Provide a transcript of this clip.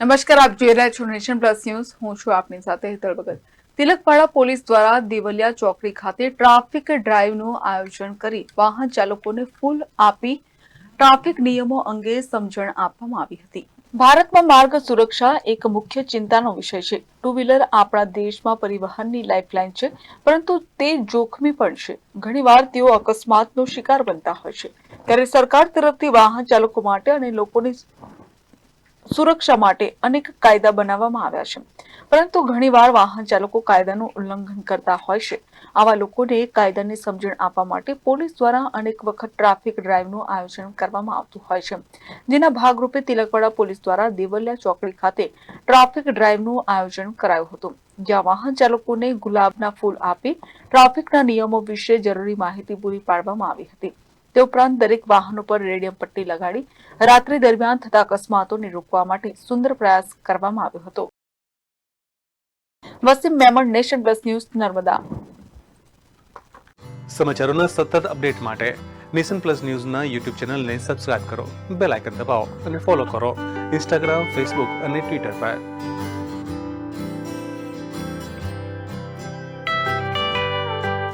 નમસ્કાર, આપ જોઈ રહ્યા છો નેશન પ્લસ ન્યૂઝ. હું છું આપની સાથે હેતલ ભગત. તિલકવાડા પોલીસ દ્વારા દેવલિયા ચોકડી ખાતે ટ્રાફિક ડ્રાઈવનું આયોજન કરી વાહન ચાલકોને ફૂલ આપી ટ્રાફિક નિયમો અંગે સમજણ આપવામાં આવી હતી. ભારતમાં માર્ગ સુરક્ષા એક મુખ્ય ચિંતાનો વિષય છે. ટુ વ્હીલર આપણા દેશમાં પરિવહનની લાઇફલાઇન છે, પરંતુ તે જોખમી પણ છે. ઘણીવાર તેઓ અકસ્માતનો શિકાર બનતા હોય છે. ત્યારે સરકાર તરફથી વાહન ચાલકો માટે અને લોકોની સુરક્ષા માટે અનેક કાયદા બનાવવામાં આવ્યા છે. પરંતુ ઘણીવાર વાહન ચાલકો કાયદાનું ઉલ્લંઘન કરતા હોય છે. આવા લોકોને કાયદાની સમજણ આપવા માટે પોલીસ દ્વારા અનેક વખત ટ્રાફિક ડ્રાઈવનું આયોજન કરવામાં આવતું હોય છે. જેના ભાગરૂપે તિલકવાડા પોલીસ દ્વારા દેવલિયા ચોકડી ખાતે ટ્રાફિક ડ્રાઈવનું આયોજન કરાયું હતું. જ્યાં વાહન ચાલકોને ગુલાબના ફૂલ આપી ટ્રાફિકના નિયમો વિશે જરૂરી માહિતી પૂરી પાડવામાં આવી હતી. તે ઉપરાંત દરેક વાહનો પર રેડિયમ પટ્ટી લગાડી રાત્રિ દરમિયાન થતા અકસ્માતોને રોકવા માટે સુંદર પ્રયાસ કરવામાં આવ્યો હતો. Wasim Memon, nation plus news, Narmada. સમાચારોના સતત અપડેટ માટે નેશન પ્લસ ન્યૂઝના યુટ્યુબ ચેનલને સબસ્ક્રાઇબ કરો, બેલ આઇકન દબાવો અને ફોલો કરો ઇન્સ્ટાગ્રામ ફેસબુક અને ટ્વિટર પર.